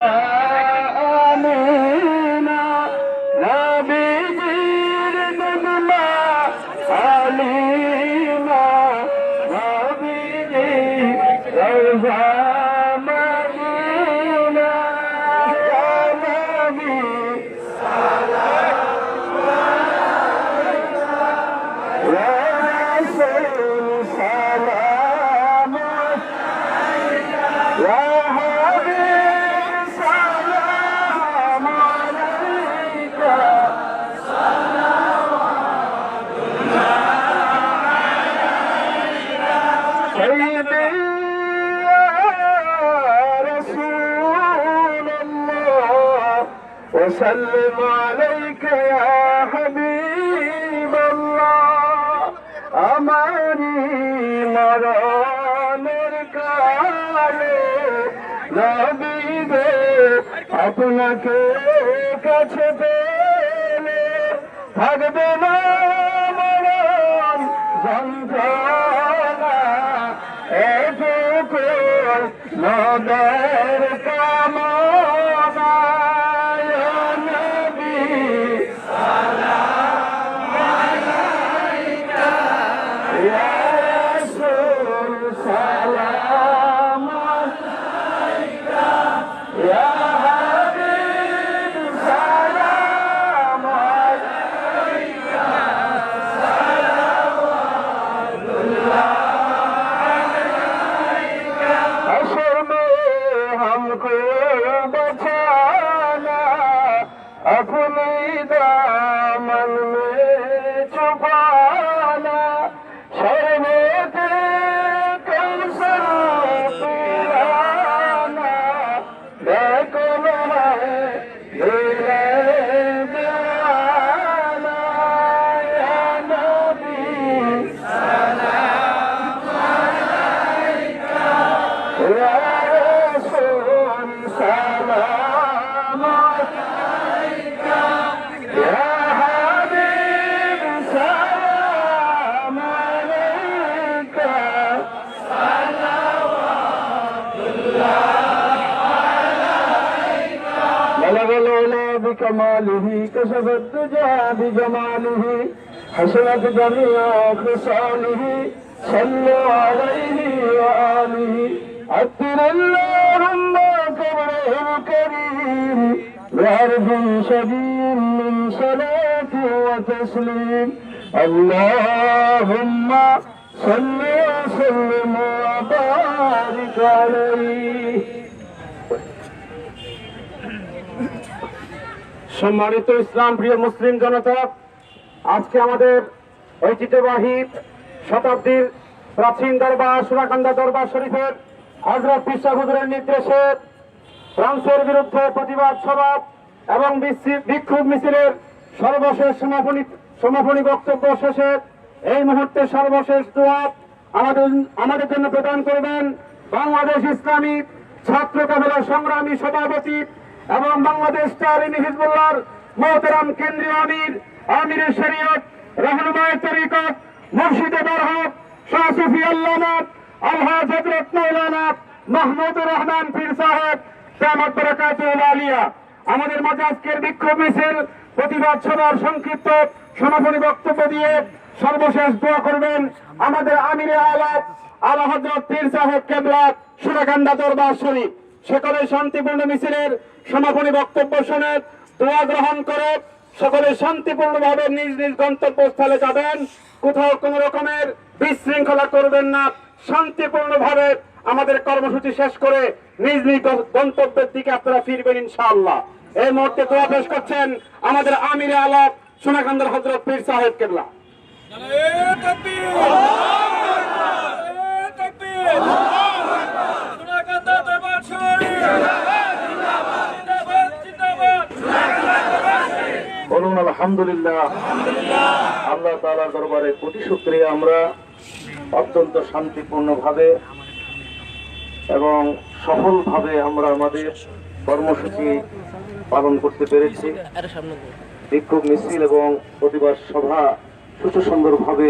আমিনা وسلم عليك يا حبيب الله أماني মরণের কালে নবীবে আপনাকে কাছে পেলে থাকবে না মরণ যন্ত্রণা এটুকু নদের কামনা vida. العلا بكماله كشف الدجى بجماله حسنت جميع خصاله صلوا عليه وآله عطر اللهم قبره الكريم بعرف شديد من صلاة وتسليم اللهم صل وسلم وبارك عليه সম্মানিত ইসলাম প্রিয় মুসলিম জনতা, আজকে আমাদের ঐতিহ্যবাহী শতাব্দীর প্রাচীন দরবার, সুরাকান্দা দরবার শরীফের হজরত হুজুরের নির্দেশে ফ্রান্সের বিরুদ্ধে প্রতিবাদ সভা এবং বিক্ষোভ মিছিলের সর্বশেষ সমাপনী সমাপনী বক্তব্য শেষে এই মুহূর্তে সর্বশেষ দোয়া আমাদের আমাদের জন্য প্রদান করবেন বাংলাদেশ ইসলামী ছাত্র কাফেলার সংগ্রামী সভাপতি এবং বাংলাদেশ তালিমি হিজবুল্লাহর মোহতারাম কেন্দ্রীয় আমির আমিরের শরীয়ত, রহনুমায় তরিকত, মুর্শিদে বরহক, শাহ সুফি আল্লামা, আলহাজ হজরত মৌলানা মাহমুদুর রহমান পীর সাহেব সামত বরকাতুল আলিয়া। আমাদের মাঝে আজকের বিক্ষোভ মিছিল, প্রতিবাদ সভার সংক্ষিপ্ত সমাপনী বক্তব্য দিয়ে সর্বশেষ দোয়া করবেন আমাদের আমিরে আলাপ আলা পীর সাহেব কেবলা সুরাকান্দা দরবার শরীফ। সকলে শান্তিপূর্ণ মিছিলের সমাপনী বক্তব্য শুনে দোয়া গ্রহণ করে সকলে শান্তিপূর্ণভাবে নিজ নিজ গন্তব্যস্থলে যাবেন। কোথাও কোন রকমের বিশৃঙ্খলা করবেন না। শান্তিপূর্ণভাবে আমাদের কর্মসূচি শেষ করে নিজ নিজ গন্তব্যের দিকে আপনারা ফিরবেন ইনশাআল্লাহ। এই মুহূর্তে দোয়া পেশ করছেন আমাদের আমির আলাপ সোনাকান্দার হজরত পীর সাহেব কেবলা। বলুন আলহামদুলিল্লাহ। আল্লাহ তাআলার দরবারে কোটি শুক্রিয়া। আমরা অত্যন্ত শান্তিপূর্ণভাবে এবং সফলভাবে আমরা আমাদের কর্মসূচি পালন করতে পেরেছি। বিক্ষোভ মিছিল এবং প্রতিবাদ সভা সুন্দরভাবে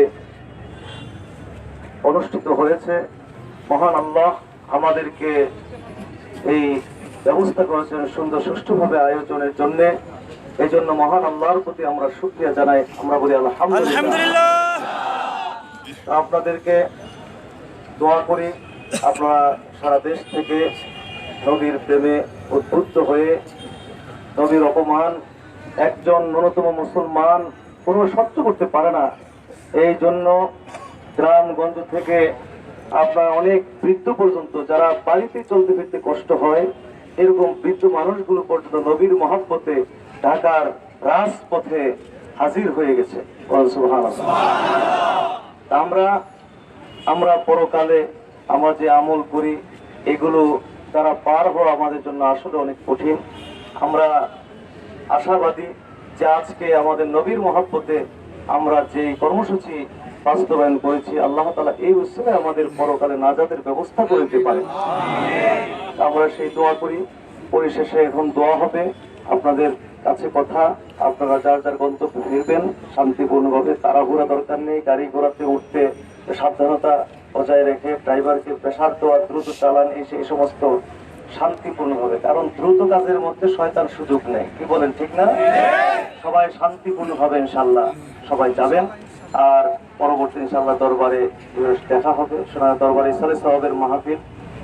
অনুষ্ঠিত হয়েছে। মহান আল্লাহ আমাদেরকে এই ব্যবস্থা করেছেন সুন্দর সুষ্ঠুভাবে আয়োজনের জন্য। এই জন্য মহান আল্লাহর প্রতি আমরা শুক্রিয়া জানাই। আমরা বলি আলহামদুলিল্লাহ। আপনাদেরকে দোয়া করি আপনারা সারা দেশ থেকে নবীর প্রেমে উদ্বুদ্ধ হয়ে নবীর অপমান একজন ন্যূনতম মুসলমান কোনো সহ্য করতে পারে না। এই জন্য গ্রামগঞ্জ থেকে আপনার অনেক বৃদ্ধ পর্যন্ত যারা বাড়িতে চলতে ফিরতে কষ্ট হয় এরকম বৃদ্ধ মানুষগুলো পর্যন্ত নবীর মহাব্বতে ঢাকার রাজপথে হাজির হয়ে গেছে। আমরা আমরা পরকালে আমরা যে আমল করি, এগুলো তারা পার হওয়া আমাদের জন্য আসলে অনেক কঠিন। আমরা আশাবাদী যে আজকে আমাদের নবীর মহাব্বতে আমরা যে কর্মসূচি বাস্তবায়ন করেছি, আল্লাহ তালা এই উৎসবে আমাদের পরকালে নাজাদের ব্যবস্থা করে দিতে পারে। আমরা সেই দোয়া করি। পরিশেষে এখন দোয়া হবে। আপনাদের কাছে কথা, আপনারা যার যার গন্তব্যে ফিরবেন, শান্তিপূর্ণভাবে তাড়াহুড়া দরকার নেই, গাড়ি ঘোড়াতে উঠতে সাবধানতা বজায় রেখে ড্রাইভারকে প্রেশার দেওয়া, দ্রুত চালান, এই সেই সমস্ত শান্তিপূর্ণভাবে। কারণ দ্রুত কাজের মধ্যে শয়তান সুযোগ নেই। কি বলেন, ঠিক না? সবাই শান্তিপূর্ণভাবে ইনশাল্লাহ সবাই যাবেন। আর পরবর্তী ইনশাল্লাহ দরবারে দেখা হবে। সোনার দরবারে ইসালে সাহেবের মাহফিল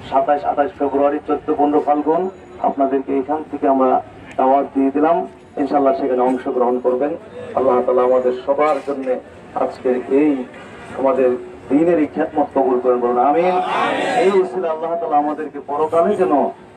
সাতাশ আঠাশ ফেব্রুয়ারি, চোদ্দ পনেরো ফাল্গুন। আপনাদেরকে এখান থেকে আমরা দাওয়াত দিয়ে দিলাম। ইনশাল্লাহ সেখানে অংশগ্রহণ করবেন। আল্লাহ তালা আমাদের সবার জন্য আজকের এই আমাদের দিনের এই খ্যাতমত কবুল করেন বলুন আমি এই উচিত আল্লাহ তালা আমাদেরকে পরকালে যেন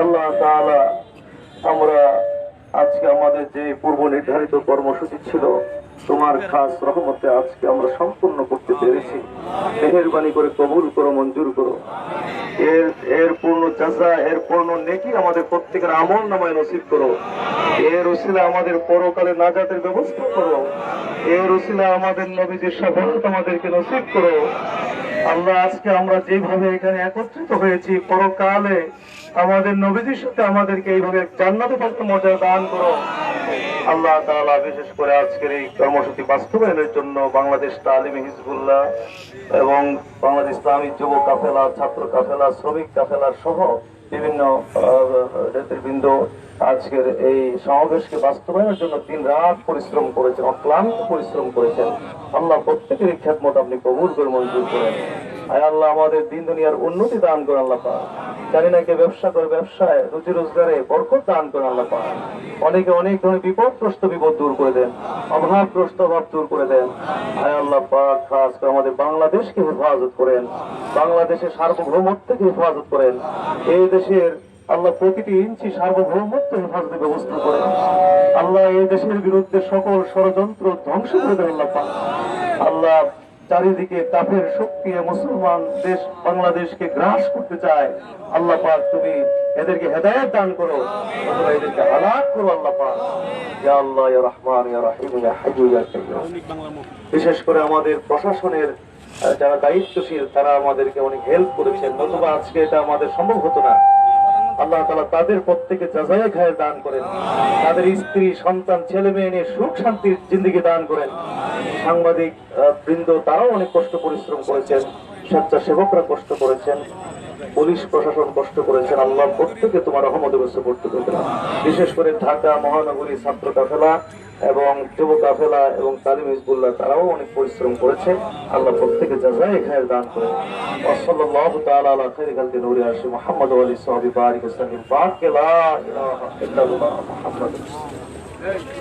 আল্লাহ আমরা আজকে আমাদের যে পূর্ব নির্ধারিত কর্মসূচি ছিল, তোমার খাস রহমতে আজকে আমরা সম্পূর্ণ করতে পেরেছি। মেহেরবানি করে কবুল করো, মঞ্জুর করো। এর এর পূর্ণ চাষা এর পূর্ণ নেকি আমাদের প্রত্যেকের আমল নামায় নসিব করো। এর উসিলা আমাদের পরকালে নাজাতের ব্যবস্থা করো। এর উসিলা আমাদের নবীদের সাফল্য আমাদেরকে নসিব করো। আমরা আজকে আমরা যেভাবে এখানে একত্রিত হয়েছি, পরকালে আমাদের নবীদের সাথে আমাদেরকে এইভাবে জান্নাতে থাকতে মজা দান করো। আল্লাহ তালা বিশেষ করে আজকের এই কর্মসূচি বাস্তবায়নের জন্য বাংলাদেশ তালিম হিজবুল্লাহ এবং বাংলাদেশ ইসলামী যুব কাফেলা, ছাত্র কাফেলা, শ্রমিক কাফেলা সহ বিভিন্ন নেতৃবৃন্দ আজকের এই সমাবেশকে বাস্তবায়নের জন্য দিন রাত পরিশ্রম করেছেন, অক্লান্ত পরিশ্রম করেছেন। আল্লাহ প্রত্যেকের খ্যাতমত আপনি কবুল করে মঞ্জুর করেন। আয় আল্লাহ আমাদের দিন দুনিয়ার উন্নতি দান করে আল্লাহ পাক। জানি না কে ব্যবসা করে ব্যবসায় রুজি রোজগারে বরকত দান করে আল্লাহ পাক। অনেকে অনেক ধরনের বিপদগ্রস্ত বিপদ দূর করে দেন, অভাবগ্রস্ত অভাব দূর করে দেন। আয় আল্লাহ পাক, খাস করে আমাদের বাংলাদেশকে হেফাজত করেন, বাংলাদেশের সার্বভৌমত্বকে হেফাজত করেন। এই দেশের আল্লাহ প্রতিটি ইঞ্চি সার্বভৌমত্ব হেফাজতে ব্যবস্থা করেন। আল্লাহ এই দেশের বিরুদ্ধে সকল ষড়যন্ত্র ধ্বংস করে দেন আল্লাহ পাক। আল্লাহ চারিদিকে কাফের শক্তি মুসলমান দেশ বাংলাদেশকে গ্রাস করতে চায়, আল্লাহ পাক তুমি এদেরকে হেদায়েত দান করো, অথবা এদেরকে হালাক করো, আল্লাহ পাক। ইয়া আল্লাহ, ইয়া রহমান, ইয়া রহিম, ইয়া হাইয়ু, ইয়া কাইয়্যুম বিশেষ করে আমাদের প্রশাসনের যারা দায়িত্বশীল, তারা আমাদেরকে অনেক হেল্প করেছেন, নতুবা আজকে এটা আমাদের সম্ভব হতো না। আল্লাহ তালা তাদের প্রত্যেকে যাচাই খায় দান করেন। তাদের স্ত্রী সন্তান ছেলে মেয়ে নিয়ে সুখ শান্তির জিন্দিগি দান করেন। সাংবাদিক বৃন্দ তারাও অনেক কষ্ট পরিশ্রম করেছেন স্বেচ্ছাসেবকরা কষ্ট করেছেন। পুলিশ প্রশাসন কষ্ট করেছেন, আল্লাহ প্রত্যেকে তোমার রহমত বসে পড়তে পেলাম বিশেষ করে ঢাকা মহানগরী ছাত্র কাফেলা এবং যুব কাফেলা এবং তালিম হিজবুল্লাহ, তারাও অনেক পরিশ্রম করেছে। আল্লাহ প্রত্যেকে যাচাই খায় দান করেন। ওসল্লাল্লাহু তাআলা আলা খাইরি খালকি নূরি আরশি মুহাম্মদ ওয়া আলিহি ওয়া সাহবিহি বারিক ওয়া সাল্লিম। পাক লা